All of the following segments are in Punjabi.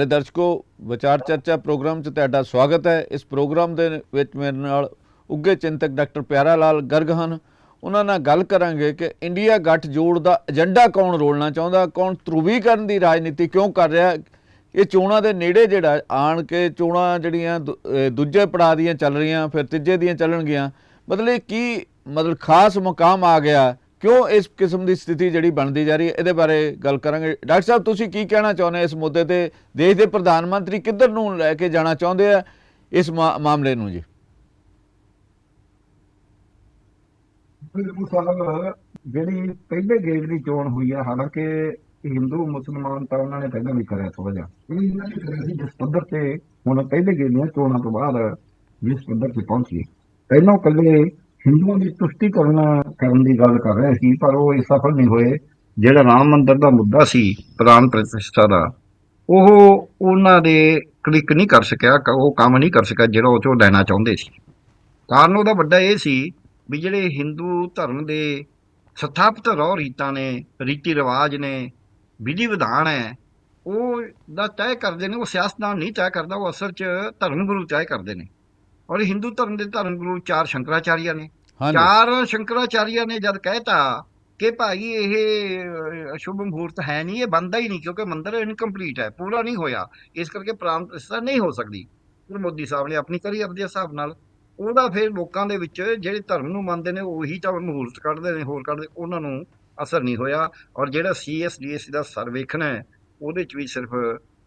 ਮੇਰੇ ਦਰਸ਼ਕੋ, ਵਿਚਾਰ ਚਰਚਾ ਪ੍ਰੋਗਰਾਮ 'ਚ ਤੁਹਾਡਾ ਸਵਾਗਤ ਹੈ। ਇਸ ਪ੍ਰੋਗਰਾਮ ਦੇ ਵਿੱਚ ਮੇਰੇ ਨਾਲ ਉੱਗੇ ਚਿੰਤਕ ਡਾਕਟਰ ਪਿਆਰਾ ਲਾਲ ਗਰਗ ਹਨ। ਉਹਨਾਂ ਨਾਲ ਗੱਲ ਕਰਾਂਗੇ ਕਿ ਇੰਡੀਆ ਗੱਠ ਜੋੜ ਦਾ ਏਜੰਡਾ ਕੌਣ ਰੋਲਣਾ ਚਾਹੁੰਦਾ, ਕੌਣ ਧਰੂਵੀਕਰਨ ਦੀ ਰਾਜਨੀਤੀ ਕਿਉਂ ਕਰ ਰਿਹਾ ਇਹ ਚੋਣਾਂ ਦੇ ਨੇੜੇ ਜਿਹੜਾ ਆਣ ਕੇ ਚੋਣਾਂ ਜਿਹੜੀਆਂ ਦੂ- ਦੂਜੇ ਪੜਾਅ ਦੀਆਂ ਚੱਲ ਰਹੀਆਂ, ਫਿਰ ਤੀਜੇ ਦੀਆਂ ਚੱਲਣਗੀਆਂ, ਮਤਲਬ ਇਹ ਕੀ ਮਤਲਬ ਖਾਸ ਮੁਕਾਮ ਆ ਗਿਆ? ਕਿਉਂ ਇਸ ਕਿਸਮ ਦੀ ਸਥਿਤੀ ਜਿਹੜੀ ਬਣਦੀ ਜਾ ਰਹੀ ਹੈ? ਇਹਦੇ ਬਾਰੇ ਗੱਲ ਕਰਾਂਗੇ। ਡਾਕਟਰ ਸਾਹਿਬ, ਤੁਸੀਂ ਕੀ ਕਹਿਣਾ ਚਾਹੁੰਦੇ ਇਸ ਮੁੱਦੇ ਤੇ? ਦੇਸ਼ ਦੇ ਪ੍ਰਧਾਨ ਮੰਤਰੀ ਕਿੱਧਰ ਨੂੰ ਲੈ ਕੇ ਜਾਣਾ ਚਾਹੁੰਦੇ ਆ ਇਸ ਮਾਮਲੇ ਨੂੰ ਜੀ? ਸਾਹਿਬ ਜਿਹੜੀ ਪਹਿਲੇ ਗੇੜ ਦੀ ਚੋਣ ਹੋਈ ਹੈ ਹਾਲਾਂਕਿ ਹਿੰਦੂ, ਮੁਸਲਮਾਨ ਤਾਂ ਉਹਨਾਂ ਨੇ ਪਹਿਲਾਂ ਵੀ ਕਰਿਆ ਥੋੜਾ ਜਿਹਾ। ਇਹ ਇਹਨਾਂ ਨੇ ਕਰਿਆ ਸੀ ਜਿਸ ਪੱਧਰ ਤੇ ਹੁਣ ਪਹਿਲੇ ਗੇੜ ਦੀਆਂ ਚੋਣਾਂ ਤੋਂ ਬਾਅਦ ਜਿਸ ਪੱਧਰ ਤੇ ਪਹੁੰਚੀ ਪਹਿਲਾਂ ਕੱਲੇ ਹਿੰਦੂਆਂ ਦੀ ਤੁਸ਼ਟੀਕਰਨ ਕਰਨ ਦੀ ਗੱਲ ਕਰ ਰਹੇ ਸੀ, ਪਰ ਉਹ ਸਫਲ ਨਹੀਂ ਹੋਏ। ਜਿਹੜਾ ਰਾਮ ਮੰਦਰ ਦਾ ਮੁੱਦਾ ਸੀ ਪ੍ਰਾਨ ਪ੍ਰਤਿਸ਼ਠਾ ਦਾ, ਉਹ ਉਹਨਾਂ ਦੇ ਕਲਿੱਕ ਨਹੀਂ ਕਰ ਸਕਿਆ ਉਹ ਕੰਮ ਨਹੀਂ ਕਰ ਸਕਿਆ ਜਿਹੜਾ ਉਹ ਚੋਂ ਲੈਣਾ ਚਾਹੁੰਦੇ ਸੀ। ਕਾਰਨ ਉਹਦਾ ਵੱਡਾ ਇਹ ਸੀ ਵੀ ਜਿਹੜੇ ਹਿੰਦੂ ਧਰਮ ਦੇ ਸਥਾਪਿਤ ਰਹੁ ਰੀਤਾਂ ਨੇ, ਰੀਤੀ ਰਿਵਾਜ ਨੇ, ਵਿਧੀ ਵਿਧਾਨ ਹੈ, ਉਹ ਦਾ ਤੈਅ ਕਰਦੇ ਨੇ, ਉਹ ਸਿਆਸਤਦਾਨ ਨਹੀਂ ਤੈਅ ਕਰਦਾ, ਉਹ ਅਸਲ 'ਚ ਧਰਮ ਗੁਰੂ ਤੈਅ ਕਰਦੇ ਨੇ। ਔਰ ਹਿੰਦੂ ਧਰਮ ਦੇ ਧਰਮ ਗੁਰੂ ਚਾਰ ਸ਼ੰਕਰਾਚਾਰੀਆ ਨੇ। ਚਾਰ ਸ਼ੰਕਰਾਚਾਰੀਆ ਨੇ ਜਦ ਕਹਿਤਾ ਕਿ ਭਾਈ ਇਹ ਅਸ਼ੁਭ ਮਹੂਰਤ ਹੈ ਨਹੀਂ, ਇਹ ਬੰਦਾ ਹੀ ਨਹੀਂ ਕਿਉਂਕਿ ਮੰਦਰ ਇਨਕੰਪਲੀਟ ਹੈ, ਪੂਰਾ ਨਹੀਂ ਹੋਇਆ। ਇਸ ਕਰਕੇ ਪ੍ਰਾਣ ਪ੍ਰਤਿਸ਼ਠਾ ਨਹੀਂ ਹੋ ਸਕਦੀ। ਫਿਰ ਮੋਦੀ ਸਾਹਿਬ ਨੇ ਆਪਣੀ ਕਰੀਅਰ ਦੇ ਹਿਸਾਬ ਨਾਲ। ਉਹਦਾ ਫਿਰ ਲੋਕਾਂ ਦੇ ਵਿੱਚ ਜਿਹੜੇ ਧਰਮ ਨੂੰ ਮੰਨਦੇ ਨੇ, ਉਹੀ ਤਾਂ ਮਹੂਰਤ ਕੱਢਦੇ ਨੇ, ਹੋਰ ਕੱਢਦੇ, ਉਹਨਾਂ ਨੂੰ ਅਸਰ ਨਹੀਂ ਹੋਇਆ। ਔਰ ਜਿਹੜਾ ਸੀਐਸਡੀਐਸ ਦਾ ਸਰਵੇਖਣ ਹੈ, ਉਹਦੇ ਚ ਵੀ ਸਿਰਫ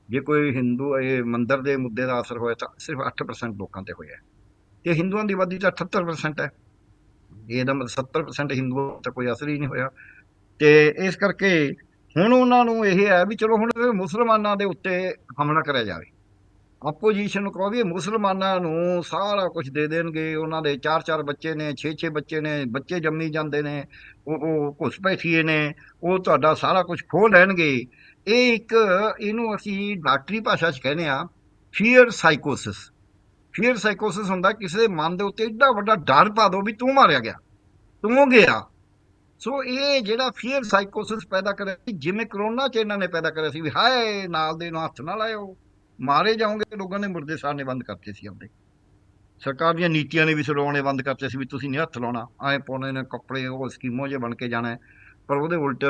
ਜੇ ਕੋਈ ਹਿੰਦੂ, ਇਹ ਮੰਦਰ ਦੇ ਮੁੱਦੇ ਦਾ ਅਸਰ ਹੋਇਆ ਤਾਂ ਸਿਰਫ 8% ਲੋਕਾਂ ਤੇ ਹੋਇਆ ਤੇ ਹਿੰਦੂਆਂ ਦੀ ਆਬਾਦੀ ਤਾਂ 78% ਹੈ। ਇਹਦਾ ਮਤਲਬ 70% ਹਿੰਦੂਆਂ ਤੇ ਕੋਈ ਅਸਰ ਹੀ ਨਹੀਂ ਹੋਇਆ। ਤੇ ਇਸ ਕਰਕੇ ਹੁਣ ਉਹਨਾਂ ਨੂੰ ਇਹ ਹੈ ਵੀ ਚਲੋ ਹੁਣ ਮੁਸਲਮਾਨਾਂ ਦੇ ਉੱਤੇ ਹਮਲਾ ਕਰਿਆ ਜਾਵੇ। ਆਪੋਜੀਸ਼ਨ ਨੂੰ ਕਹੋ ਵੀ ਮੁਸਲਮਾਨਾਂ ਨੂੰ ਸਾਰਾ ਕੁਝ ਦੇ ਦੇਣਗੇ, ਉਹਨਾਂ ਦੇ ਚਾਰ ਚਾਰ ਬੱਚੇ ਨੇ ਛੇ ਛੇ ਬੱਚੇ ਨੇ, ਬੱਚੇ ਜੰਮੀ ਜਾਂਦੇ ਨੇ, ਉਹ ਉਹ ਘੁਸਪੈਠੀਏ ਨੇ, ਉਹ ਤੁਹਾਡਾ ਸਾਰਾ ਕੁਝ ਖੋਹ ਲੈਣਗੇ। ਇਹ ਇੱਕ, ਇਹਨੂੰ ਅਸੀਂ ਡਾਕਟਰੀ ਭਾਸ਼ਾ 'ਚ ਕਹਿੰਦੇ ਆ ਫੀਅਰ ਸਾਈਕੋਸਿਸ ਫੀਅਰ ਸਾਈਕੋਸਿਸ ਹੁੰਦਾ ਕਿਸੇ ਦੇ ਮਨ ਦੇ ਉੱਤੇ ਏਡਾ ਵੱਡਾ ਡਰ ਪਾ ਦੋ ਵੀ ਤੂੰ ਮਾਰਿਆ ਗਿਆ, ਤੂੰ ਗਿਆ। ਸੋ ਇਹ ਜਿਹੜਾ ਫੀਅਰ ਸਾਈਕੋਸਿਸ ਪੈਦਾ ਕਰਿਆ ਸੀ, ਜਿਵੇਂ ਕਰੋਨਾ ਚ ਇਹਨਾਂ ਨੇ ਪੈਦਾ ਕਰਿਆ ਸੀ ਵੀ ਹਾਏ, ਨਾਲ ਦੇ ਨੂੰ ਹੱਥ ਨਾ ਲਾਇਓ, ਮਾਰੇ ਜਾਓਗੇ, ਲੋਕਾਂ ਨੇ ਮੁਰਦੇ ਸਾਹਨੇ ਬੰਦ ਕਰਤੇ ਸੀ ਆਪਣੇ ਸਰਕਾਰ ਦੀਆਂ ਨੀਤੀਆਂ ਨੇ ਵੀ ਸੁਣਾਉਣੇ ਬੰਦ ਕਰਤੇ ਸੀ ਵੀ ਤੁਸੀਂ ਨਹੀਂ ਹੱਥ ਲਾਉਣਾ ਐ ਪਾਉਣੇ ਨੇ ਕੱਪੜੇ, ਉਹ ਸਕੀਮੋ ਜੇ ਬਣ ਕੇ ਜਾਣਾ ਪਰ ਉਹਦੇ ਉਲਟ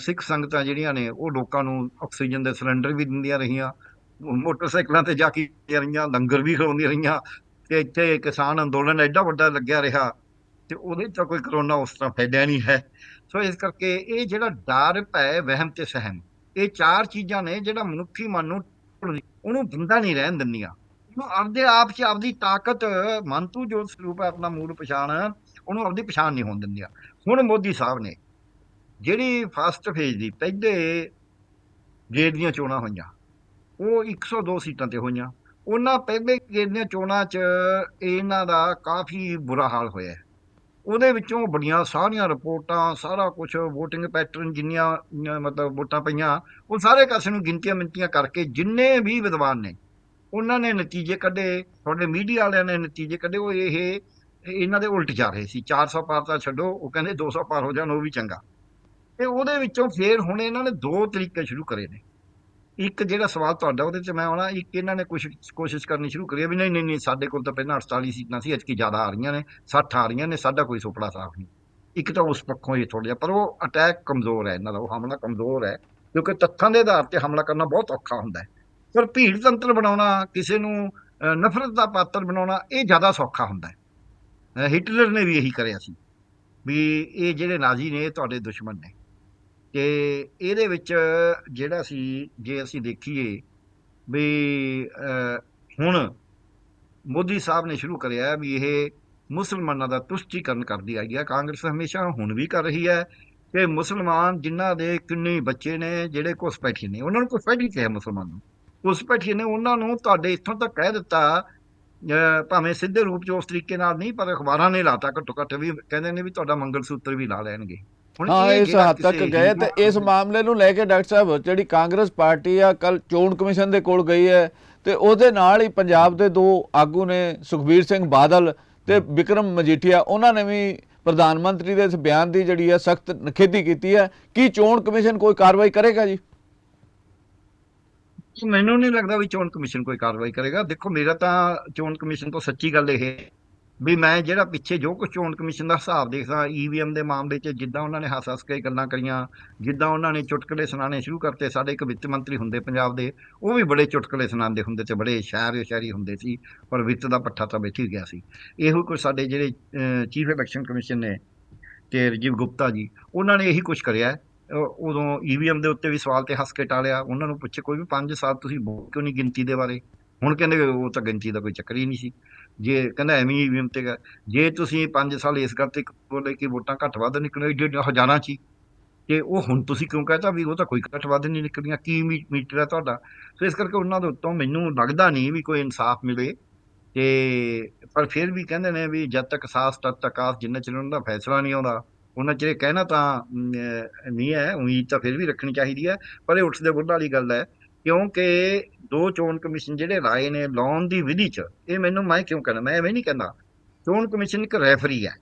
ਸਿੱਖ ਸੰਗਤਾਂ ਜਿਹੜੀਆਂ ਨੇ, ਉਹ ਲੋਕਾਂ ਨੂੰ ਆਕਸੀਜਨ ਦੇ ਸਿਲੰਡਰ ਵੀ ਦਿੰਦੀਆਂ ਰਹੀਆਂ। ਮੋਟਰਸਾਈਕਲਾਂ ਤੇ ਜਾ ਕੇ ਰਹੀਆਂ, ਲੰਗਰ ਵੀ ਖਵਾਉਂਦੀਆਂ ਰਹੀਆਂ ਤੇ ਇੱਥੇ ਕਿਸਾਨ ਅੰਦੋਲਨ ਐਡਾ ਵੱਡਾ ਲੱਗਿਆ ਰਿਹਾ ਤੇ ਉਹਦੇ 'ਚ ਤਾਂ ਕੋਈ ਕਰੋਨਾ ਉਸ ਤਰ੍ਹਾਂ ਫੈਲਿਆ ਨਹੀਂ ਹੈ। ਸੋ ਇਸ ਕਰਕੇ ਇਹ ਜਿਹੜਾ ਡਰ ਭੈ ਵਹਿਮ ਤੇ ਸਹਿਮ, ਇਹ ਚਾਰ ਚੀਜ਼ਾਂ ਨੇ ਜਿਹੜਾ ਮਨੁੱਖੀ ਮਨ ਨੂੰ ਉਹਨੂੰ ਬੰਦਾ ਨਹੀਂ ਰਹਿਣ ਦਿੰਦੀਆਂ। ਉਹਨੂੰ ਆਪਦੇ ਆਪ 'ਚ ਆਪਦੀ ਤਾਕਤ, ਮਨ ਤੂੰ ਜੋ ਸਰੂਪ ਹੈ ਆਪਣਾ ਮੂਲ ਪਛਾਣ, ਉਹਨੂੰ ਆਪਦੀ ਪਛਾਣ ਨਹੀਂ ਹੋਣ ਦਿੰਦੀਆਂ। ਹੁਣ ਮੋਦੀ ਸਾਹਿਬ ਨੇ ਜਿਹੜੀ ਫਸਟ ਫੇਜ਼ ਦੀ, ਪਹਿਲੇ ਗੇੜ ਦੀਆਂ ਚੋਣਾਂ ਹੋਈਆਂ ਉਹ 102 ਸੀਟਾਂ ਤੇ ਹੋਈਆਂ। ਉਹਨਾਂ ਪਹਿਲੇ ਗੇੜ ਦੀਆਂ ਚੋਣਾਂ 'ਚ ਇਹਨਾਂ ਦਾ ਕਾਫੀ ਬੁਰਾ ਹਾਲ ਹੋਇਆ ਉਹਦੇ ਵਿੱਚੋਂ ਬੜੀਆਂ ਸਾਰੀਆਂ ਰਿਪੋਰਟਾਂ, ਸਾਰਾ ਕੁਝ VOTING ਪੈਟਰਨ ਜਿੰਨੀਆਂ ਮਤਲਬ ਵੋਟਾਂ ਪਈਆਂ, ਉਹ ਸਾਰੇ ਕਾਸੇ ਨੂੰ ਗਿਣਤੀਆਂ ਮਿੰਤੀਆਂ ਕਰਕੇ ਜਿੰਨੇ ਵੀ ਵਿਦਵਾਨ ਨੇ, ਉਹਨਾਂ ਨੇ ਨਤੀਜੇ ਕੱਢੇ, ਤੁਹਾਡੇ ਮੀਡੀਆ ਵਾਲਿਆਂ ਨੇ ਨਤੀਜੇ ਕੱਢੇ, ਉਹ ਇਹ, ਇਹਨਾਂ ਦੇ ਉਲਟ ਜਾ ਰਹੇ ਸੀ। 400 ਪਾਰ ਤਾਂ ਛੱਡੋ, ਉਹ ਕਹਿੰਦੇ 200 ਪਾਰ ਹੋ ਜਾਣ, ਉਹ ਵੀ ਚੰਗਾ। ਤੇ ਉਹਦੇ ਵਿੱਚੋਂ ਫੇਰ ਹੁਣ ਇਹਨਾਂ ਨੇ ਦੋ ਤਰੀਕੇ ਸ਼ੁਰੂ ਕਰੇ ਨੇ। ਇੱਕ ਜਿਹੜਾ ਸਵਾਲ ਤੁਹਾਡਾ, ਉਹਦੇ 'ਚ ਮੈਂ ਆਉਣਾ, ਇੱਕ ਇਹਨਾਂ ਨੇ ਕੁਛ ਕੋਸ਼ਿਸ਼ ਕਰਨੀ ਸ਼ੁਰੂ ਕਰੀ ਹੈ ਵੀ ਨਹੀਂ ਨਹੀਂ ਨਹੀਂ, ਸਾਡੇ ਕੋਲ ਤਾਂ ਪਹਿਲਾਂ 48 ਸੀਟਾਂ ਸੀ, ਅੱਜ ਐਤਕੀ ਜ਼ਿਆਦਾ ਆ ਰਹੀਆਂ ਨੇ 60 ਆ ਰਹੀਆਂ ਨੇ, ਸਾਡਾ ਕੋਈ ਸੁਪੜਾ ਸਾਫ਼ ਨਹੀਂ। ਇੱਕ ਤਾਂ ਉਸ ਪੱਖੋਂ ਹੀ ਥੋੜਾ ਜਿਹਾ, ਪਰ ਉਹ ਅਟੈਕ ਕਮਜ਼ੋਰ ਹੈ, ਇਹਨਾਂ ਦਾ, ਉਹ ਹਮਲਾ ਕਮਜ਼ੋਰ ਹੈ, ਕਿਉਂਕਿ ਤੱਥਾਂ ਦੇ ਆਧਾਰ ਤੇ ਹਮਲਾ ਕਰਨਾ ਬਹੁਤ ਔਖਾ ਹੁੰਦਾ ਹੈ। ਪਰ ਭੀੜ ਤੰਤਰ ਬਣਾਉਣਾ, ਕਿਸੇ ਨੂੰ ਨਫ਼ਰਤ ਦਾ ਪਾਤਰ ਬਣਾਉਣਾ, ਇਹ ਜ਼ਿਆਦਾ ਸੌਖਾ ਹੁੰਦਾ ਹੈ। ਹਿਟਲਰ ਨੇ ਵੀ ਇਹੀ ਕਰਿਆ ਸੀ, ਵੀ ਇਹ ਜਿਹੜੇ ਨਾਜ਼ੀ ਨੇ, ਇਹ ਤੁਹਾਡੇ ਦੁਸ਼ਮਣ ਨੇ। ਤੇ ਇਹਦੇ ਵਿੱਚ ਜਿਹੜਾ ਸੀ, ਜੇ ਅਸੀਂ ਦੇਖੀਏ ਵੀ ਹੁਣ ਮੋਦੀ ਸਾਹਿਬ ਨੇ ਸ਼ੁਰੂ ਕਰਿਆ ਵੀ ਇਹ ਮੁਸਲਮਾਨਾਂ ਦਾ ਤੁਸ਼ਟੀਕਰਨ ਕਰਦੀ ਆਈ ਹੈ ਕਾਂਗਰਸ ਹਮੇਸ਼ਾ ਹੁਣ ਵੀ ਕਰ ਰਹੀ ਹੈ ਕਿ ਮੁਸਲਮਾਨ ਜਿਨ੍ਹਾਂ ਦੇ ਕਿੰਨੇ ਬੱਚੇ ਨੇ, ਜਿਹੜੇ ਘੁਸਪੈਠੀ ਨੇ, ਉਹਨਾਂ ਨੂੰ ਘੁਸਪੈਠੀ ਕਿਹਾ ਮੁਸਲਮਾਨ ਨੂੰ। ਘੁਸਪੈਠੀ ਨੇ ਉਹਨਾਂ ਨੂੰ ਤੁਹਾਡੇ ਇੱਥੋਂ ਤੱਕ ਕਹਿ ਦਿੱਤਾ ਭਾਵੇਂ ਸਿੱਧੇ ਰੂਪ 'ਚ ਉਸ ਤਰੀਕੇ ਨਾਲ ਨਹੀਂ, ਪਰ ਅਖਬਾਰਾਂ ਨੇ ਲਾਤਾ ਘੱਟੋ ਘੱਟ ਵੀ, ਕਹਿੰਦੇ ਨੇ ਵੀ ਤੁਹਾਡਾ ਮੰਗਲ ਸੂਤਰ ਵੀ ਲਾ ਲੈਣਗੇ। ਹਾਂ ਇਸ ਹੱਦ ਤੱਕ ਗਏ ਤੇ ਇਸ ਮਾਮਲੇ ਨੂੰ ਲੈ ਕੇ ਡਾਕਟਰ ਸਾਹਿਬ ਜਿਹੜੀ ਕਾਂਗਰਸ ਪਾਰਟੀ ਆ ਕੱਲ ਚੋਣ ਕਮਿਸ਼ਨ ਦੇ ਕੋਲ ਗਈ ਹੈ ਤੇ ਉਹਦੇ ਨਾਲ ਹੀ ਪੰਜਾਬ ਦੇ ਦੋ ਆਗੂ ਨੇ ਸੁਖਬੀਰ ਸਿੰਘ ਬਾਦਲ ਤੇ ਵਿਕਰਮ ਮਜੀਠੀਆ ਉਹਨਾਂ ਨੇ ਵੀ ਪ੍ਰਧਾਨ ਮੰਤਰੀ ਦੇ ਇਸ ਬਿਆਨ ਦੀ ਜਿਹੜੀ ਹੈ ਸਖਤ ਨਿਖੇਧੀ ਕੀਤੀ ਹੈ। ਕੀ ਚੋਣ ਕਮਿਸ਼ਨ ਕੋਈ ਕਾਰਵਾਈ ਕਰੇਗਾ ਜੀ? ਮੈਨੂੰ ਨਹੀਂ ਲੱਗਦਾ ਵੀ ਚੋਣ ਕਮਿਸ਼ਨ ਕੋਈ ਕਾਰਵਾਈ ਕਰੇਗਾ। ਦੇਖੋ ਮੇਰਾ ਤਾਂ ਚੋਣ ਕਮਿਸ਼ਨ ਤੋਂ ਸੱਚੀ ਗੱਲ ਇਹ ਹੈ ਵੀ ਮੈਂ ਜਿਹੜਾ ਪਿੱਛੇ ਜੋ ਕੁਝ ਚੋਣ ਕਮਿਸ਼ਨ ਦਾ ਹਿਸਾਬ ਦੇਖਦਾ ਈਵੀਐਮ ਦੇ ਮਾਮਲੇ 'ਚ ਜਿੱਦਾਂ ਉਹਨਾਂ ਨੇ ਹੱਸ ਹੱਸ ਕੇ ਗੱਲਾਂ ਕਰੀਆਂ, ਜਿੱਦਾਂ ਉਹਨਾਂ ਨੇ ਚੁਟਕਲੇ ਸੁਣਾਉਣੇ ਸ਼ੁਰੂ ਕਰਤੇ, ਸਾਡੇ ਇੱਕ ਵਿੱਤ ਮੰਤਰੀ ਹੁੰਦੇ ਪੰਜਾਬ ਦੇ, ਉਹ ਵੀ ਬੜੇ ਚੁਟਕਲੇ ਸੁਣਾਉਂਦੇ ਹੁੰਦੇ ਤੇ ਬੜੇ ਸ਼ਾਇਰ ਸ਼ਾਇਰੀ ਹੁੰਦੇ ਸੀ, ਪਰ ਵਿੱਤ ਦਾ ਪੱਠਾ ਤਾਂ ਬੈਠ ਹੀ ਗਿਆ ਸੀ। ਇਹੋ ਕੁਝ ਸਾਡੇ ਜਿਹੜੇ ਚੀਫ ਇਲੈਕਸ਼ਨ ਕਮਿਸ਼ਨ ਨੇ ਤੇ ਰਜੀਵ ਗੁਪਤਾ ਜੀ, ਉਹਨਾਂ ਨੇ ਇਹੀ ਕੁਝ ਕਰਿਆ। ਹੈ। ਅਹ ਉਦੋਂ ਈਵੀਐਮ ਦੇ ਉੱਤੇ ਵੀ ਸਵਾਲ ਤੇ ਹੱਸ ਕੇ ਟਾਲਿਆ, ਉਹਨਾਂ ਨੂੰ ਪੁੱਛੇ ਕੋਈ ਵੀ 5 ਸਾਲ ਤੁਸੀਂ ਬੋਲ ਕਿਉਂ ਨਹੀਂ ਗਿਣਤੀ ਦੇ ਬਾਰੇ? ਹੁਣ ਕਹਿੰਦੇ ਉਹ ਤਾਂ ਗਿਣਤੀ ਦਾ ਕੋਈ ਚੱਕਰ ਹੀ ਨਹੀਂ ਸੀ। ਜੇ ਕਹਿੰਦਾ ਐਵੇਂ ਈਵੀਐਮ ਤੇ ਗਾ। ਜੇ ਤੁਸੀਂ 5 ਸਾਲ ਇਸ ਗੱਲ ਤੇ ਬੋਲੇ ਕਿ ਵੋਟਾਂ ਘੱਟ ਵੱਧ ਨਿਕਲੇ ਏਡੇ ਹਜ਼ਾਰਾਂ ਚ ਹੀ, ਤੇ ਉਹ ਹੁਣ ਤੁਸੀਂ ਕਿਉਂ ਕਹਤਾ ਵੀ ਉਹ ਤਾਂ ਕੋਈ ਘੱਟ ਵੱਧ ਨਹੀਂ ਨਿਕਲੀਆਂ ਕੀ ਮੀ- ਮੀਟਰ ਹੈ ਤੁਹਾਡਾ? ਸੋ ਇਸ ਕਰਕੇ ਉਹਨਾਂ ਦੇ ਉੱਤੋਂ ਮੈਨੂੰ ਲੱਗਦਾ ਨਹੀਂ ਵੀ ਕੋਈ ਇਨਸਾਫ ਮਿਲੇ। ਤੇ ਪਰ ਫਿਰ ਵੀ ਕਹਿੰਦੇ ਨੇ ਵੀ ਜਦ ਤੱਕ ਸਾਸ ਤਦ ਤੱਕ ਆਸ ਜਿੰਨਾ ਚਿਰ ਉਹਨਾਂ ਦਾ ਫੈਸਲਾ ਨਹੀਂ ਆਉਂਦਾ ਉਹਨਾਂ ਚਿਰ ਇਹ ਕਹਿਣਾ ਤਾਂ ਨਹੀਂ ਹੈ ਉਮੀਦ ਤਾਂ ਫਿਰ ਵੀ ਰੱਖਣੀ ਚਾਹੀਦੀ ਹੈ ਪਰ ਇਹ ਉੱਠਦੇ ਬੁੱਢ ਵਾਲੀ ਗੱਲ ਹੈ। ਕਿਉਂਕਿ ਦੋ ਚੋਣ ਕਮਿਸ਼ਨ ਜਿਹੜੇ ਰਾਏ ਨੇ ਲਾਉਣ ਦੀ ਵਿਧੀ ਚ, ਇਹ ਮੈਨੂੰ ਮੈਂ ਕਿਉਂ ਕਹਿੰਦਾ ਮੈਂ ਐਵੇਂ ਨਹੀਂ ਕਹਿੰਦਾ, ਚੋਣ ਕਮਿਸ਼ਨ ਇੱਕ ਰੈਫਰੀ ਹੈ।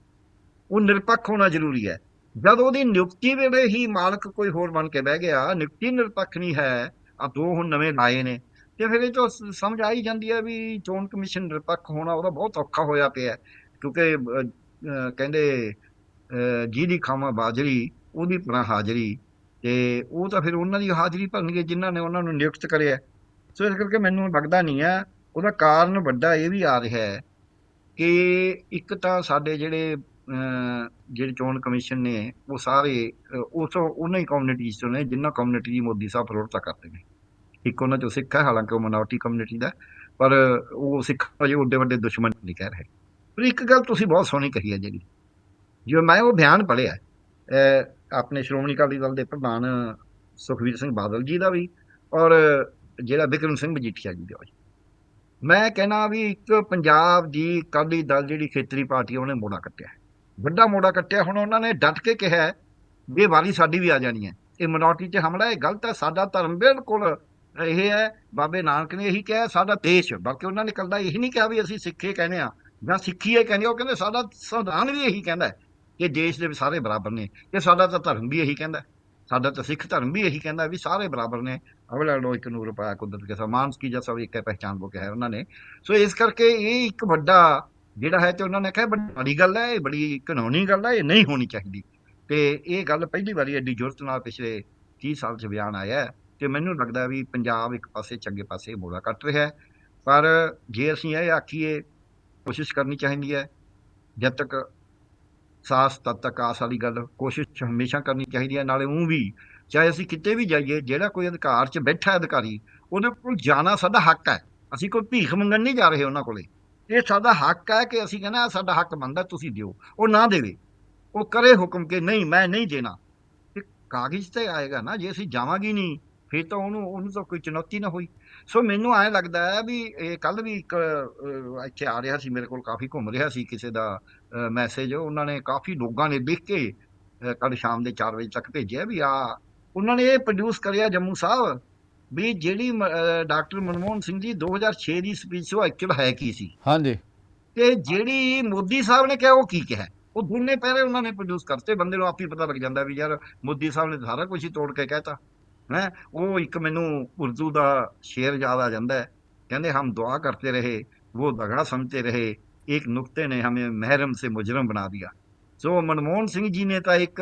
ਉਹ ਨਿਰਪੱਖ ਹੋਣਾ ਜ਼ਰੂਰੀ ਹੈ। ਜਦ ਉਹਦੀ ਨਿਯੁਕਤੀ ਵੇਲੇ ਹੀ ਮਾਲਕ ਕੋਈ ਹੋਰ ਬਣ ਕੇ ਬਹਿ ਗਿਆ, ਨਿਯੁਕਤੀ ਨਿਰਪੱਖ ਨਹੀਂ ਹੈ ਆ ਦੋ ਹੁਣ ਨਵੇਂ ਲਾਏ ਨੇ, ਤੇ ਫਿਰ ਇਹ ਤੋਂ ਸਮਝ ਆਈ ਜਾਂਦੀ ਹੈ ਵੀ ਚੋਣ ਕਮਿਸ਼ਨ ਨਿਰਪੱਖ ਹੋਣਾ ਉਹਦਾ ਬਹੁਤ ਔਖਾ ਹੋਇਆ ਪਿਆ ਕਿਉਂਕਿ ਕਹਿੰਦੇ ਜਿਹਦੀ ਖਾਮਾ ਬਾਜਰੀ, ਉਹਦੀ ਪਰਾਂ ਹਾਜ਼ਰੀ ਤੇ ਉਹ ਤਾਂ ਫਿਰ ਉਹਨਾਂ ਦੀ ਹਾਜ਼ਰੀ ਭਰਨਗੇ ਜਿਨ੍ਹਾਂ ਨੇ ਉਹਨਾਂ ਨੂੰ ਨਿਯੁਕਤ ਕਰਿਆ ਸੋ ਇਸ ਕਰਕੇ ਮੈਨੂੰ ਲੱਗਦਾ ਨਹੀਂ ਹੈ। ਉਹਦਾ ਕਾਰਨ ਵੱਡਾ ਇਹ ਵੀ ਆ ਰਿਹਾ ਹੈ ਕਿ ਇੱਕ ਤਾਂ ਸਾਡੇ ਜਿਹੜੇ ਜਿਹੜੇ ਚੋਣ ਕਮਿਸ਼ਨ ਨੇ, ਉਹ ਸਾਰੇ ਉਸ ਉਹਨਾਂ ਹੀ ਕਮਿਊਨਿਟੀਜ਼ ਤੋਂ ਨੇ ਜਿਨ੍ਹਾਂ ਕਮਿਊਨਿਟੀ ਦੀ ਮੋਦੀ ਸਾਹਿਬ ਪ੍ਰੋੜਤਾ ਕਰਦੇ ਨੇ। ਇੱਕ ਉਹਨਾਂ ਚੋਂ ਸਿੱਖ ਹੈ, ਹਾਲਾਂਕਿ ਉਹ ਮਨੋਰਟੀ ਕਮਿਊਨਿਟੀ ਦਾ, ਪਰ ਉਹ ਸਿੱਖ ਅਜੇ ਵੱਡੇ ਵੱਡੇ ਦੁਸ਼ਮਣ ਨਹੀਂ ਕਹਿ ਰਹੇ। ਪਰ ਇੱਕ ਗੱਲ ਤੁਸੀਂ ਬਹੁਤ ਸੋਹਣੀ ਕਹੀ ਹੈ ਜਿਹੜੀ। ਜੋ ਮੈਂ ਉਹ ਬਿਆਨ ਪੜ੍ਹਿਆ ਆਪਣੇ ਸ਼੍ਰੋਮਣੀ ਅਕਾਲੀ ਦਲ ਦੇ ਪ੍ਰਧਾਨ ਸੁਖਵੀਰ ਸਿੰਘ ਬਾਦਲ ਜੀ ਦਾ ਵੀ ਔਰ ਜਿਹੜਾ ਬਿਕਰਮ ਸਿੰਘ ਮਜੀਠੀਆ ਜੀ ਦਾ ਵੀ। ਮੈਂ ਕਹਿਣਾ ਵੀ ਇੱਕ ਪੰਜਾਬ ਦੀ ਅਕਾਲੀ ਦਲ ਜਿਹੜੀ ਖੇਤਰੀ ਪਾਰਟੀ ਉਹਨੇ ਮੋੜਾ ਕੱਟਿਆ। ਵੱਡਾ ਮੋੜਾ ਕੱਟਿਆ, ਹੁਣ ਉਹਨਾਂ ਨੇ ਡਟ ਕੇ ਕਿਹਾ ਵੀ ਇਹ ਵਾਰੀ ਸਾਡੀ ਵੀ ਆ ਜਾਣੀ ਹੈ। ਇਹ ਮਿਨੋਰਟੀ 'ਚ ਹਮਲਾ ਇਹ ਗਲਤ ਹੈ, ਸਾਡਾ ਧਰਮ ਬਿਲਕੁਲ ਇਹ ਹੈ, ਬਾਬੇ ਨਾਨਕ ਨੇ ਇਹੀ ਕਿਹਾ, ਸਾਡਾ ਦੇਸ਼ ਬਲਕਿ ਉਹਨਾਂ ਨੇ ਕੱਲਾ ਇਹੀ ਨਹੀਂ ਕਿਹਾ ਵੀ ਅਸੀਂ ਸਿੱਖੇ ਕਹਿੰਦੇ ਆ ਜਾਂ ਸਿੱਖੀਏ ਕਹਿੰਦੇ, ਉਹ ਕਹਿੰਦੇ ਸਾਡਾ ਸੰਵਿਧਾਨ ਵੀ ਇਹੀ ਕਹਿੰਦਾ ਹੈ। ਕਿ ਦੇਸ਼ ਦੇ ਵਿੱਚ ਸਾਰੇ ਬਰਾਬਰ ਨੇ। ਤੇ ਸਾਡਾ ਤਾਂ ਧਰਮ ਵੀ ਇਹੀ ਕਹਿੰਦਾ। ਸਾਡਾ ਤਾਂ ਸਿੱਖ ਧਰਮ ਵੀ ਇਹੀ ਕਹਿੰਦਾ ਵੀ ਸਾਰੇ ਬਰਾਬਰ ਨੇ। ਅਵਲਾ ਲੋ ਇੱਕ ਨੂਰ ਪਾਇਆ ਕੁਦਰਤ ਕੇ ਸਮਾਨ ਕੀ ਜੈਸਾ ਇੱਕ ਹੈ ਪਹਿਚਾਨ ਬੋ ਹੈ ਉਹਨਾਂ ਨੇ। ਸੋ ਇਸ ਕਰਕੇ ਇਹ ਇੱਕ ਵੱਡਾ ਜਿਹੜਾ ਹੈ ਤੇ ਉਹਨਾਂ ਨੇ ਕਿਹਾ, ਬੜੀ ਬੜੀ ਗੱਲ ਹੈ, ਇਹ ਬੜੀ ਕਾਨੂੰਨੀ ਗੱਲ ਹੈ, ਇਹ ਨਹੀਂ ਹੋਣੀ ਚਾਹੀਦੀ। ਤੇ ਇਹ ਗੱਲ ਪਹਿਲੀ ਵਾਰੀ ਐਡੀ ਜ਼ੋਰਤ ਨਾਲ ਪਿਛਲੇ 30 ਸਾਲ 'ਚ ਬਿਆਨ ਆਇਆ ਹੈ ਤੇ ਮੈਨੂੰ ਲੱਗਦਾ ਵੀ ਪੰਜਾਬ ਇੱਕ ਪਾਸੇ ਚੰਗੇ ਪਾਸੇ ਮੋੜਾ ਕੱਟ ਰਿਹਾ ਹੈ। ਪਰ ਜੇ ਅਸੀਂ ਇਹ ਆਖੀਏ, ਕੋਸ਼ਿਸ਼ ਕਰਨੀ ਚਾਹੀਦੀ ਹੈ, ਜਦ ਤੱਕ ਸਾਸ ਤਦ ਤੱਕ ਆਸ ਵਾਲੀ ਗੱਲ। ਕੋਸ਼ਿਸ਼ ਹਮੇਸ਼ਾ ਕਰਨੀ ਚਾਹੀਦੀ ਹੈ, ਨਾਲੇ ਉਹ ਵੀ ਚਾਹੇ ਅਸੀਂ ਕਿਤੇ ਵੀ ਜਾਈਏ, ਜਿਹੜਾ ਕੋਈ ਅਧਿਕਾਰ 'ਚ ਬੈਠਾ ਅਧਿਕਾਰੀ, ਉਹਦੇ ਕੋਲ ਜਾਣਾ ਸਾਡਾ ਹੱਕ ਹੈ। ਅਸੀਂ ਕੋਈ ਭੀਖ ਮੰਗਣ ਨਹੀਂ ਜਾ ਰਹੇ ਉਹਨਾਂ ਕੋਲੇ। ਇਹ ਸਾਡਾ ਹੱਕ ਹੈ ਕਿ ਅਸੀਂ ਕਹਿੰਦੇ ਸਾਡਾ ਹੱਕ ਮੰਨਦਾ ਤੁਸੀਂ ਦਿਓ। ਉਹ ਨਾ ਦੇਵੇ। ਉਹ ਕਰੇ ਹੁਕਮ ਕਿ ਨਹੀਂ, ਮੈਂ ਨਹੀਂ ਦੇਣਾ। ਤੇ ਕਾਗਜ਼ ਤੇ ਆਏਗਾ ਨਾ, ਜੇ ਅਸੀਂ ਜਾਵਾਂਗੇ ਨਹੀਂ, ਫਿਰ ਤਾਂ ਉਹਨੂੰ ਉਹਨੂੰ ਤਾਂ ਕੋਈ ਚੁਣੌਤੀ ਨਾ ਹੋਈ। ਸੋ ਮੈਨੂੰ ਐਂ ਲੱਗਦਾ ਹੈ ਵੀ ਇਹ ਕੱਲ ਵੀ ਇੱਕ ਇੱਥੇ ਆ ਰਿਹਾ ਸੀ, ਮੇਰੇ ਕੋਲ ਕਾਫੀ ਘੁੰਮ ਰਿਹਾ ਸੀ ਕਿਸੇ ਦਾ ਮੈਸੇਜ ਉਹਨਾਂ ਨੇ ਕਾਫੀ ਲੋਕਾਂ ਨੇ ਲਿਖ ਕੇ ਕੱਲ ਸ਼ਾਮ ਦੇ 4 ਵਜੇ ਤੱਕ ਭੇਜਿਆ ਵੀ ਆ। ਉਹਨਾਂ ਨੇ ਇਹ ਪ੍ਰੋਡਿਊਸ ਕਰਿਆ ਜੰਮੂ ਸਾਹਿਬ ਵੀ ਜਿਹੜੀ ਡਾਕਟਰ ਮਨਮੋਹਨ ਸਿੰਘ ਜੀ 2006 ਦੀ ਸਪੀਚ ਉਹ ਐਕਚੁਅਲ ਹੈ ਕੀ ਸੀ? ਹਾਂਜੀ। ਤੇ ਜਿਹੜੀ ਮੋਦੀ ਸਾਹਿਬ ਨੇ ਕਿਹਾ ਉਹ ਕੀ ਕਿਹਾ? ਉਹ ਦੋਨੇ ਪਹਿਲੇ ਉਹਨਾਂ ਨੇ ਪ੍ਰੋਡਿਊਸ ਕਰਤੇ ਬੰਦੇ ਨੂੰ ਆਪ ਹੀ ਪਤਾ ਲੱਗ ਜਾਂਦਾ ਵੀ ਯਾਰ ਮੋਦੀ ਸਾਹਿਬ ਨੇ ਸਾਰਾ ਕੁਝ ਹੀ ਤੋੜ ਕੇ ਕਹਿਤਾ। ਹੈ ਉਹ ਇੱਕ ਮੈਨੂੰ ਉਰਦੂ ਦਾ ਸ਼ੇਰ ਯਾਦ ਆ ਜਾਂਦਾ ਕਹਿੰਦੇ ਹਮ ਦੁਆ ਕਰਤੇ ਰਹੇ ਉਹ ਦਗੜਾ ਸਮਝਤੇ ਰਹੇ एक नुक्ते ने हमें महरम से मुजरम बना दिया ਸੋ ਮਨਮੋਹਨ ਸਿੰਘ ਜੀ ਨੇ ਤਾਂ ਇੱਕ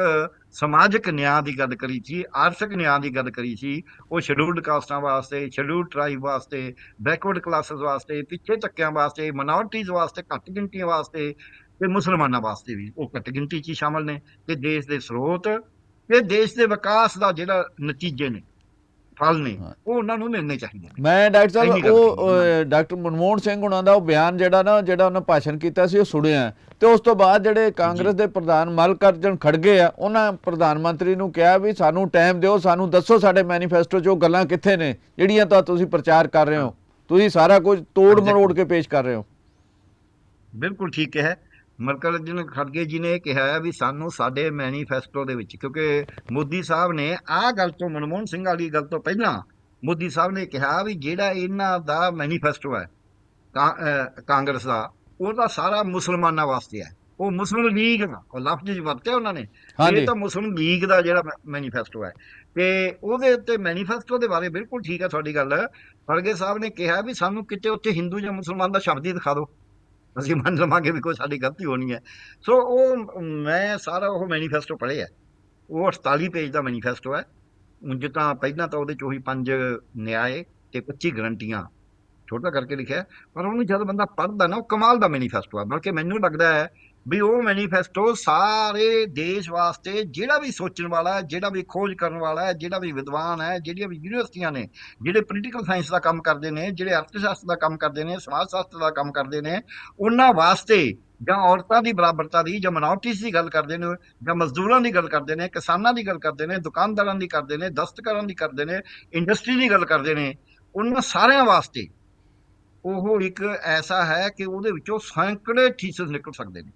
ਸਮਾਜਿਕ ਨਿਆਂ ਦੀ ਗੱਲ ਕਰੀ ਸੀ ਆਰਥਿਕ ਨਿਆਂ ਦੀ ਗੱਲ ਕਰੀ ਸੀ ਉਹ ਸ਼ੈਡਿਊਲਡ ਕਾਸਟਾਂ ਵਾਸਤੇ ਸ਼ੈਡਿਊਲਡ ਟ੍ਰਾਈਬ ਵਾਸਤੇ ਬੈਕਵਰਡ ਕਲਾਸਿਸ ਵਾਸਤੇ ਪਿੱਛੇ ਤੱਕਿਆਂ ਵਾਸਤੇ ਮਿਨੋਰਟੀਜ਼ ਵਾਸਤੇ ਘੱਟ ਗਿਣਤੀਆਂ ਵਾਸਤੇ ਤੇ ਮੁਸਲਮਾਨਾਂ ਵਾਸਤੇ ਵੀ ਉਹ ਘੱਟ ਗਿਣਤੀ 'ਚ ਹੀ ਸ਼ਾਮਲ ਨੇ ਤੇ ਦੇਸ਼ ਦੇ ਸਰੋਤ ਤੇ ਦੇਸ਼ ਦੇ ਵਿਕਾਸ ਦਾ ਜਿਹੜਾ ਨਤੀਜੇ ਨੇ ਫਲ ਨੇ। ਉਹ ਉਹਨਾਂ ਨੂੰ ਮਿਲਣੇ ਚਾਹੀਦੇ ਨੇ। ਮੈਂ ਡਾਕਟਰ ਸਾਹਿਬ ਉਹ ਡਾਕਟਰ ਮਨਮੋਹਨ ਸਿੰਘ ਹੁਣਾਂ ਦਾ ਉਹ ਬਿਆਨ ਜਿਹੜਾ ਨਾ ਜਿਹੜਾ ਉਹਨਾਂ ਭਾਸ਼ਣ ਕੀਤਾ ਸੀ ਉਹ ਸੁਣਿਆ ਤੇ ਉਸ ਤੋਂ ਬਾਅਦ ਜਿਹੜੇ ਕਾਂਗਰਸ ਦੇ ਪ੍ਰਧਾਨ ਮਲਕਰਜਨ ਖੜਗੇ ਆ ਉਹਨਾਂ ਪ੍ਰਧਾਨ ਮੰਤਰੀ ਨੂੰ ਕਿਹਾ ਵੀ ਸਾਨੂੰ ਟਾਈਮ ਦਿਓ ਸਾਨੂੰ ਦੱਸੋ ਸਾਡੇ ਮੈਨੀਫੈਸਟੋ 'ਚ ਉਹ ਗੱਲਾਂ ਕਿੱਥੇ ਨੇ ਜਿਹੜੀਆਂ ਤਾਂ ਤੁਸੀਂ ਪ੍ਰਚਾਰ ਕਰ ਰਹੇ ਹੋ। ਤੁਸੀਂ ਸਾਰਾ ਕੁਝ ਤੋੜ ਮਰੋੜ ਕੇ ਪੇਸ਼ ਕਰ ਰਹੇ ਹੋ। ਬਿਲਕੁਲ ਠੀਕ ਹੈ ਮਲਕਰਜਨ ਖੜਗੇ ਜੀ ਨੇ ਕਿਹਾ ਹੈ ਵੀ ਸਾਨੂੰ ਸਾਡੇ ਮੈਨੀਫੈਸਟੋ ਦੇ ਵਿੱਚ ਕਿਉਂਕਿ ਮੋਦੀ ਸਾਹਿਬ ਨੇ ਆਹ ਗੱਲ ਤੋਂ ਮਨਮੋਹਨ ਸਿੰਘ ਵਾਲੀ ਗੱਲ ਤੋਂ ਪਹਿਲਾਂ ਮੋਦੀ ਸਾਹਿਬ ਨੇ ਕਿਹਾ ਵੀ ਜਿਹੜਾ ਇਹਨਾਂ ਦਾ ਮੈਨੀਫੈਸਟੋ ਹੈ ਕਾਂਗਰਸ ਦਾ ਉਹ ਤਾਂ ਸਾਰਾ ਮੁਸਲਮਾਨਾਂ ਵਾਸਤੇ ਹੈ। ਉਹ ਮੁਸਲਿਮ ਲੀਗ ਦਾ ਉਹ ਲਫ਼ਜ਼ ਜਿ ਵਰਤਿਆ ਉਹਨਾਂ ਨੇ। ਇਹ ਤਾਂ ਮੁਸਲਿਮ ਲੀਗ ਦਾ ਜਿਹੜਾ ਮੈਨੀਫੈਸਟੋ ਹੈ। ਤੇ ਉਹਦੇ ਉੱਤੇ ਮੈਨੀਫੈਸਟੋ ਦੇ ਬਾਰੇ ਬਿਲਕੁਲ ਠੀਕ ਹੈ ਤੁਹਾਡੀ ਗੱਲ। ਫਰਗੇ ਸਾਹਿਬ ਨੇ ਕਿਹਾ ਵੀ ਸਾਨੂੰ ਕਿਤੇ ਉੱਥੇ ਹਿੰਦੂ ਜਾਂ ਮੁਸਲਮਾਨ ਦਾ ਸ਼ਬਦ ਹੀ ਦਿਖਾ ਦਿਓ। ਅਸੀਂ ਮੰਨ ਲਵਾਂਗੇ ਵੀ ਕੋਈ ਸਾਡੀ ਗਲਤੀ ਹੋਣੀ ਹੈ। ਸੋ ਉਹ, ਮੈਂ ਸਾਰਾ ਉਹ ਮੈਨੀਫੈਸਟੋ ਪੜ੍ਹਿਆ ਉਹ 48 ਪੇਜ ਦਾ ਮੈਨੀਫੈਸਟੋ ਹੈ। ਉਂਝ ਤਾਂ ਪਹਿਲਾਂ ਤਾਂ ਉਹਦੇ ਚ ਉਹੀ ਪੰਜ ਨਿਆਏ ਤੇ 25 ਗਰੰਟੀਆਂ, ਛੋਟਾ ਕਰਕੇ ਲਿਖਿਆ ਪਰ ਉਹਨੂੰ ਜਦ ਬੰਦਾ ਪੜ੍ਹਦਾ ਨਾ, ਉਹ ਕਮਾਲ ਦਾ ਮੈਨੀਫੈਸਟੋ ਹੈ। ਬਲਕਿ ਮੈਨੂੰ ਲੱਗਦਾ ਹੈ ਵੀ ਉਹ ਮੈਨੀਫੈਸਟੋ ਸਾਰੇ ਦੇਸ਼ ਵਾਸਤੇ ਜਿਹੜਾ ਵੀ ਸੋਚਣ ਵਾਲਾ ਹੈ, ਜਿਹੜਾ ਵੀ ਖੋਜ ਕਰਨ ਵਾਲਾ ਹੈ, ਜਿਹੜਾ ਵੀ ਵਿਦਵਾਨ ਹੈ, ਜਿਹੜੀਆਂ ਵੀ ਯੂਨੀਵਰਸਿਟੀਆਂ ਨੇ, ਜਿਹੜੇ ਪੋਲੀਟੀਕਲ ਸਾਇੰਸ ਦਾ ਕੰਮ ਕਰਦੇ ਨੇ, ਜਿਹੜੇ ਅਰਥ ਸ਼ਾਸਤਰ ਦਾ ਕੰਮ ਕਰਦੇ ਨੇ ਸਮਾਜ ਸ਼ਾਸਤਰ ਦਾ ਕੰਮ ਕਰਦੇ ਨੇ, ਉਹਨਾਂ ਵਾਸਤੇ ਜਾਂ ਔਰਤਾਂ ਦੀ ਬਰਾਬਰਤਾ ਦੀ ਜਾਂ ਮਿਨੋਰਟੀਜ਼ ਦੀ ਗੱਲ ਕਰਦੇ ਨੇ, ਜਾਂ ਮਜ਼ਦੂਰਾਂ ਦੀ ਗੱਲ ਕਰਦੇ ਨੇ, ਕਿਸਾਨਾਂ ਦੀ ਗੱਲ ਕਰਦੇ ਨੇ, ਦੁਕਾਨਦਾਰਾਂ ਦੀ ਕਰਦੇ ਨੇ, ਦਸਤਕਾਰਾਂ ਦੀ ਕਰਦੇ ਨੇ ਇੰਡਸਟਰੀ ਦੀ ਗੱਲ ਕਰਦੇ ਨੇ, ਉਹਨਾਂ ਸਾਰਿਆਂ ਵਾਸਤੇ ਉਹ ਇੱਕ ਐਸਾ ਹੈ ਕਿ ਉਹਦੇ ਵਿੱਚੋਂ ਸੈਂਕੜੇ ਥੀਸਿਸ ਨਿਕਲ ਸਕਦੇ ਨੇ।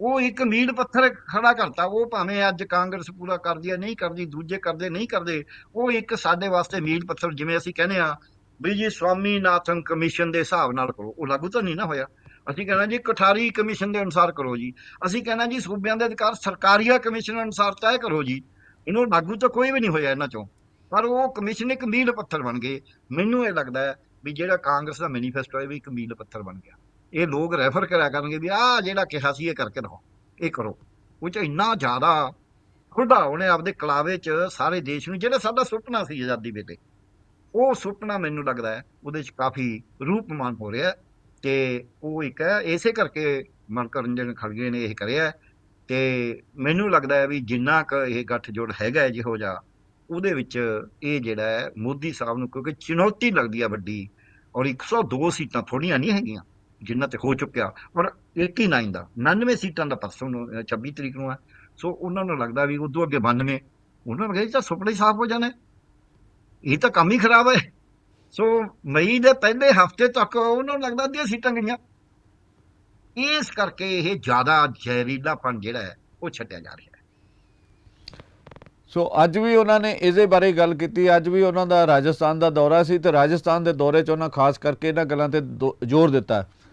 ਉਹ ਇੱਕ ਮੀਲ ਪੱਥਰ ਖੜਾ ਕਰਤਾ, ਉਹ ਭਾਵੇਂ ਅੱਜ ਕਾਂਗਰਸ ਪੂਰਾ ਕਰਦੀ ਹੈ ਨਹੀਂ ਕਰਦੀ, ਦੂਜੇ ਕਰਦੇ, ਨਹੀਂ ਕਰਦੇ, ਉਹ ਇੱਕ ਸਾਡੇ ਵਾਸਤੇ ਮੀਲ ਪੱਥਰ ਜਿਵੇਂ ਅਸੀਂ ਕਹਿੰਦੇ ਆ, ਵੀ ਜੀ ਸਵਾਮੀਨਾਥਨ ਕਮਿਸ਼ਨ ਦੇ ਹਿਸਾਬ ਨਾਲ ਕਰੋ, ਉਹ ਲਾਗੂ ਤਾਂ ਨਹੀਂ ਨਾ ਹੋਇਆ। ਅਸੀਂ ਕਹਿੰਦਾ ਜੀ ਕਠਾਰੀ ਕਮਿਸ਼ਨ ਦੇ ਅਨੁਸਾਰ ਕਰੋ ਜੀ। ਅਸੀਂ ਕਹਿੰਦਾ ਜੀ ਸੂਬਿਆਂ ਦੇ ਅਧਿਕਾਰ ਸਰਕਾਰੀਆ ਕਮਿਸ਼ਨ ਅਨੁਸਾਰ ਤੈਅ ਕਰੋ ਜੀ। ਇਹਨੂੰ ਲਾਗੂ ਤਾਂ ਕੋਈ ਵੀ ਨਹੀਂ ਹੋਇਆ ਇਹਨਾਂ ਚੋਂ। ਪਰ ਉਹ ਕਮਿਸ਼ਨ ਇੱਕ ਮੀਲ ਪੱਥਰ ਬਣ ਗਏ। ਮੈਨੂੰ ਇਹ ਲੱਗਦਾ ਹੈ ਵੀ ਜਿਹੜਾ ਕਾਂਗਰਸ ਦਾ ਮੈਨੀਫੈਸਟੋ ਹੈ, ਵੀ ਇੱਕ ਮੀਲ ਪੱਥਰ ਬਣ ਗਿਆ। ਇਹ ਲੋਕ ਰੈਫਰ ਕਰਿਆ ਕਰਨਗੇ ਵੀ ਆਹ ਜਿਹੜਾ ਕਿਹਾ ਸੀ ਇਹ ਕਰਕੇ ਦਿਖਾਓ, ਇਹ ਕਰੋ। ਉਹ ਚ ਇੰਨਾ ਜ਼ਿਆਦਾ ਖੁਦਾ ਉਹਨੇ ਆਪਦੇ ਕਲਾਵੇ ਚ ਸਾਰੇ ਦੇਸ਼ ਨੂੰ, ਜਿਹੜਾ ਸਾਡਾ ਸੁਪਨਾ ਸੀ ਆਜ਼ਾਦੀ ਵੇਲੇ, ਉਹ ਸੁਪਨਾ ਮੈਨੂੰ ਲੱਗਦਾ ਹੈ, ਉਹਦੇ ਚ ਕਾਫੀ ਰੂਪਮਾਨ ਹੋ ਰਿਹਾ ਹੈ ਤੇ ਉਹ ਇੱਕ ਹੈ, ਇਸੇ ਕਰਕੇ ਮਨਕਰੰਜਨ ਖੜਗੇ ਨੇ ਇਹ ਕਰਿਆ ਹੈ। ਤੇ ਮੈਨੂੰ ਲੱਗਦਾ ਹੈ ਵੀ ਜਿੰਨਾ ਕ ਇਹ ਗੱਠਜੋੜ ਹੈਗਾ ਜਿਹੋ ਜਿਹਾ, ਉਹਦੇ ਵਿੱਚ ਇਹ ਜਿਹੜਾ ਹੈ, ਮੋਦੀ ਸਾਹਿਬ ਨੂੰ ਕਿਉਂਕਿ ਚੁਣੌਤੀ ਲੱਗਦੀ ਹੈ ਵੱਡੀ, ਔਰ 102 ਸੀਟਾਂ ਥੋੜੀਆਂ ਨਹੀਂ ਹੈਗੀਆਂ। ਜਿੰਨਾ ਤੇ ਹੋ ਚੁੱਕਿਆ ਔਰ 89 ਦਾ 99 ਸੀਟਾਂ ਦਾ ਪਰਸੋਂ ਨੂੰ 26 ਤਰੀਕ ਨੂੰ ਹੈ। ਸੋ ਉਹਨਾਂ ਨੂੰ ਲੱਗਦਾ ਵੀ ਉਦੋਂ ਅੱਗੇ 92 ਉਹਨਾਂ ਨੂੰ ਕਹਿੰਦੇ ਤਾਂ ਸੁਪਨਾ ਸਾਫ਼ ਹੋ ਜਾਣੇ। ਇਹ ਤਾਂ ਕੰਮ ਹੀ ਖਰਾਬ ਹੈ। ਸੋ ਮਈ ਦੇ ਪਹਿਲੇ ਹਫ਼ਤੇ ਤੱਕ ਉਹਨਾਂ ਨੂੰ ਲੱਗਦਾ ਅੱਧੀਆਂ ਸੀਟਾਂ ਗਈਆਂ। ਇਸ ਕਰਕੇ ਇਹ ਜ਼ਿਆਦਾ ਜ਼ਹਿਰੀਲਾਪਨ ਜਿਹੜਾ ਹੈ, ਉਹ ਛੱਡਿਆ ਜਾ ਰਿਹਾ ਹੈ। ਸੋ ਅੱਜ ਵੀ ਉਹਨਾਂ ਨੇ ਇਹਦੇ ਬਾਰੇ ਗੱਲ ਕੀਤੀ। ਅੱਜ ਵੀ ਉਹਨਾਂ ਦਾ ਰਾਜਸਥਾਨ ਦਾ ਦੌਰਾ ਸੀ ਤੇ ਰਾਜਸਥਾਨ ਦੇ ਦੌਰੇ 'ਚ ਉਹਨਾਂ ਖਾਸ ਕਰਕੇ ਇਹਨਾਂ ਗੱਲਾਂ ਤੇ ਦੋ- ਜ਼ੋਰ ਦਿੱਤਾ।